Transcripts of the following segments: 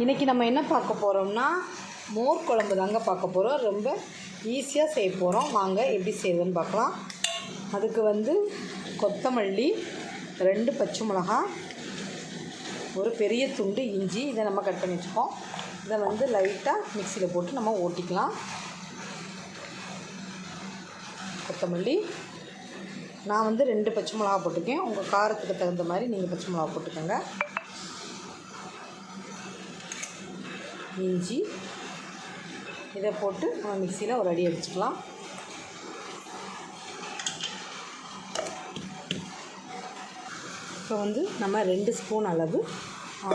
இன்றைக்கி நம்ம என்ன பார்க்க போகிறோம்னா மோர் குழம்பு தாங்க பார்க்க போகிறோம் ரொம்ப ஈஸியாக செய்ய போகிறோம் வாங்க எப்படி செய்யுதுன்னு பார்க்கலாம். அதுக்கு வந்து கொத்தமல்லி ரெண்டு பச்சை மிளகாய் ஒரு பெரிய துண்டு இஞ்சி இதை நம்ம கட் பண்ணி வச்சுப்போம். இதை வந்து லைட்டாக மிக்சியில் போட்டு நம்ம ஓட்டிக்கலாம். கொத்தமல்லி. நான் வந்து ரெண்டு பச்சை மிளகா போட்டிருக்கேன். உங்கள் காரத்துக்கு தகுந்த மாதிரி நீங்கள் பச்சை மிளகா போட்டுக்கோங்க. இஞ்சி. இதை போட்டு நம்ம மிக்சியில் ஒரு அடி அடிச்சுக்கலாம். இப்போ வந்து நம்ம ரெண்டு ஸ்பூன் அளவு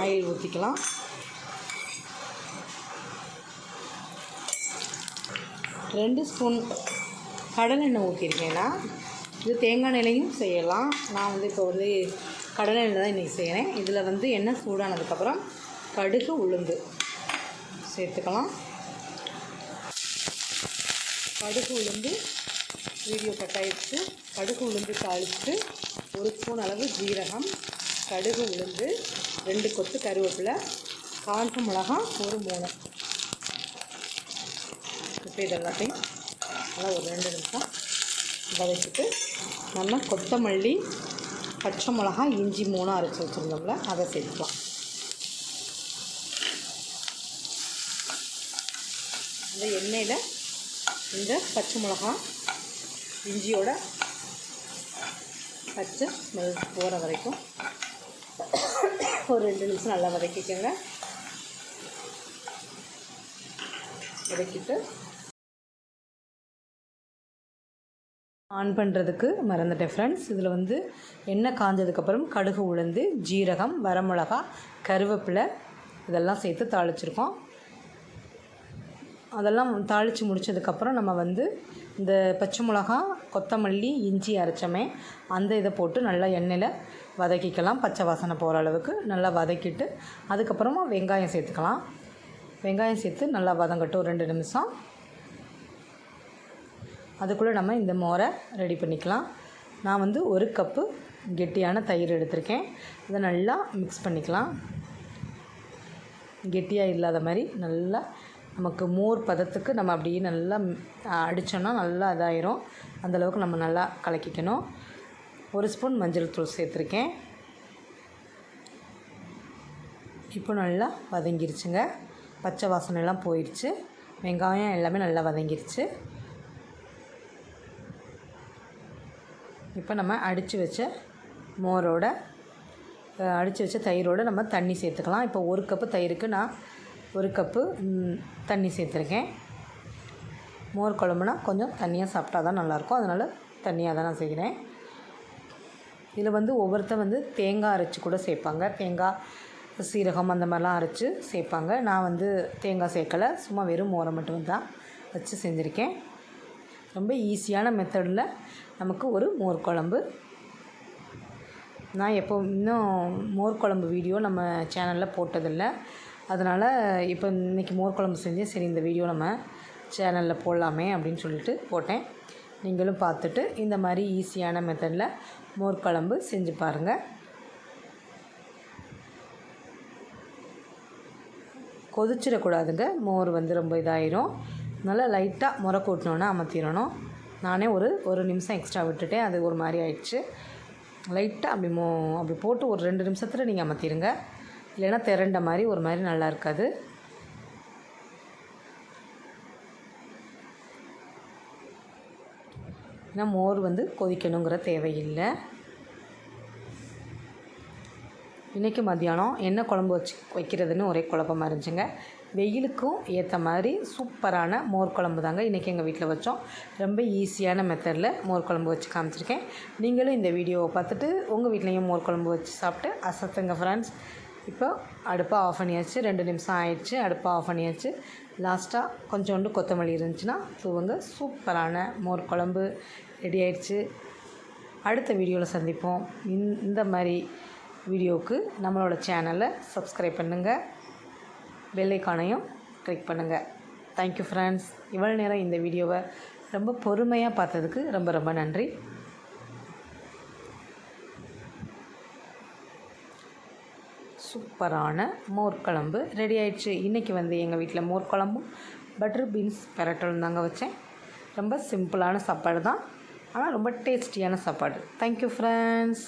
ஆயில் ஊற்றிக்கலாம் ரெண்டு ஸ்பூன் கடலெண்ணெய் ஊற்றிருக்கேன்னா இது தேங்காய் எண்ணெயிலையும் செய்யலாம். நான் வந்து இப்போ வந்து கடலை எண்ணெய் தான் இன்றைக்கி செய்கிறேன் இதில் வந்து எண்ணெய் சூடானதுக்கப்புறம் கடுகு உளுந்து. சேர்த்துக்கலாம். கடுகு உளுந்து வீடியோ கட்டாயிடுச்சு. கடுகு உளுந்து தாளித்து ஒரு ஸ்பூன் அளவு ஜீரகம் கடுகு உளுந்து ரெண்டு கொத்து கருவேப்பிலை காஞ்ச மிளகாய் ஒரு மூணு இப்போ இது எல்லாத்தையும் நல்லா ஒரு ரெண்டு நிமிஷம் வதக்கிட்டு நம்ம கொத்தமல்லி பச்சை மிளகாய் இஞ்சி மூணாக அரைச்சி வச்சுருந்தோம்ல அதை சேர்த்துக்கலாம். இந்த எண்ணெயில் இந்த பச்சை மிளகாய் இஞ்சியோட பச்சை ஸ்மெல் போகிற வரைக்கும் ஒரு ரெண்டு நிமிஷம் நல்லா வதக்கிக்கோங்க. வதக்கிட்டு ஆன் பண்ணுறதுக்கு மறந்துட்டேன் ஃப்ரெண்ட்ஸ் இதில் வந்து எண்ணெய் காஞ்சதுக்கப்புறம் கடுகு உளுந்து ஜீரகம் வரமிளகா கருவேப்பிலை இதெல்லாம் சேர்த்து தாளிச்சிருக்கோம். அதெல்லாம் தாளித்து முடித்ததுக்கப்புறம் நம்ம வந்து இந்த பச்சை மிளகா கொத்தமல்லி இஞ்சி அரைச்சோமே அந்த இதை போட்டு நல்லா எண்ணெயில் வதக்கிக்கலாம். பச்சை வாசனை போகிற அளவுக்கு நல்லா வதக்கிட்டு அதுக்கப்புறமா வெங்காயம் சேர்த்துக்கலாம். வெங்காயம் சேர்த்து நல்லா வதங்கட்டும் ரெண்டு நிமிஷம். அதுக்குள்ளே நம்ம இந்த மோரை ரெடி பண்ணிக்கலாம். நான் வந்து ஒரு கப்பு கெட்டியான தயிர் எடுத்திருக்கேன். இதை நல்லா மிக்ஸ் பண்ணிக்கலாம். கெட்டியாக இல்லாத மாதிரி நல்லா நமக்கு மோர் பதத்துக்கு நம்ம அப்படியே நல்லா அடித்தோன்னா நல்லா இதாயிரும். அந்தளவுக்கு நம்ம நல்லா கலக்கிக்கணும். ஒரு ஸ்பூன் மஞ்சள் தூள் சேர்த்துருக்கேன். இப்போ நல்லா வதங்கிருச்சுங்க. பச்சை வாசனைலாம் போயிடுச்சு வெங்காயம் எல்லாமே நல்லா வதங்கிருச்சு. இப்போ நம்ம அடித்து வச்ச மோரோட அடித்து வச்ச தயிரோடு நம்ம தண்ணி சேர்த்துக்கலாம். இப்போ ஒரு கப்பு தயிருக்கு நான் ஒரு கப்பு தண்ணி சேர்த்துருக்கேன். மோர் குழம்புனா கொஞ்சம் தண்ணியாக சாப்பிட்டா தான் நல்லாயிருக்கும். அதனால் தண்ணியாக தான் நான் செய்கிறேன். இதில் வந்து ஒவ்வொருத்தர் வந்து தேங்காய் அரைச்சி கூட சேர்ப்பாங்க. தேங்காய் சீரகம் அந்த மாதிரிலாம் அரைச்சி சேர்ப்பாங்க. நான் வந்து தேங்காய் சேர்க்கலை. சும்மா வெறும் மோரை மட்டும் தான் வச்சு செஞ்சுருக்கேன். ரொம்ப ஈஸியான மெத்தடில் நமக்கு ஒரு மோர் குழம்பு. நான் எப்போ இன்னும் மோர் குழம்பு வீடியோ நம்ம சேனலில் போட்டதில்லை. அதனால் இப்போ இன்றைக்கி மோர் குழம்பு செஞ்சேன் சரி இந்த வீடியோ நம்ம சேனலில் போடலாமே அப்படின்னு சொல்லிட்டு போட்டேன். நீங்களும் பார்த்துட்டு இந்த மாதிரி ஈஸியான மெத்தடில் மோர் குழம்பு செஞ்சு பாருங்கள் கொதிச்சிடக்கூடாதுங்க. மோர் வந்து ரொம்ப இதாயிரும். நல்லா லைட்டாக முறை கூட்டினோன்னா அமர்த்திடணும் நானே ஒரு ஒரு நிமிஷம் எக்ஸ்ட்ரா விட்டுட்டேன். அது ஒரு மாதிரி ஆயிடுச்சு. லைட்டாக அப்படி மோ அப்படி போட்டு ஒரு ரெண்டு நிமிஷத்தில் நீங்கள் அமர்த்திடுங்க இல்லைன்னா திரண்ட மாதிரி ஒரு மாதிரி நல்லா இருக்காது. ஏன்னா மோர் வந்து கொதிக்கணுங்கிற தேவையில்லை. இன்றைக்கி மத்தியானம் என்ன குழம்பு வச்சு வைக்கிறதுன்னு ஒரே குழப்பமாக இருந்துச்சுங்க. வெயிலுக்கும் ஏற்ற மாதிரி சூப்பரான மோர் குழம்பு தாங்க இன்றைக்கி எங்கள் வீட்டில் வச்சோம். ரொம்ப ஈஸியான மெத்தடில் மோர் குழம்பு வச்சு காமிச்சிருக்கேன். நீங்களும் இந்த வீடியோவை பார்த்துட்டு உங்கள் வீட்லேயும் மோர் குழம்பு வச்சு சாப்பிட்டு அசத்துங்க ஃப்ரெண்ட்ஸ் இப்போ அடுப்பை ஆஃப் பண்ணியாச்சு ரெண்டு நிமிஷம் ஆயிடுச்சு அடுப்பை ஆஃப் பண்ணியாச்சு. லாஸ்ட்டாக கொஞ்சோண்டு கொத்தமல்லி இருந்துச்சுன்னா தூவுங்க சூப்பரான மோர் குழம்பு ரெடி ஆயிடுச்சு. அடுத்த வீடியோவில் சந்திப்போம். இந்த மாதிரி வீடியோவுக்கு நம்மளோட சேனலை சப்ஸ்கிரைப் பண்ணுங்கள் பெல்லைக்கானையும் கிளிக் பண்ணுங்கள் தேங்க்யூ ஃப்ரெண்ட்ஸ் இவ்வளோ நேரம் இந்த வீடியோவை ரொம்ப பொறுமையாக பார்த்ததுக்கு ரொம்ப ரொம்ப நன்றி. சூப்பரான மோர் குழம்பு ரெடி ஆயிடுச்சு. இன்றைக்கி வந்து எங்கள் வீட்டில் மோர் குழம்பும் பட்டர் பீன்ஸ் பெரட்டலும் தாங்க வச்சேன். ரொம்ப சிம்பிளான சாப்பாடு தான் ஆனால் ரொம்ப டேஸ்டியான சாப்பாடு. Thank you friends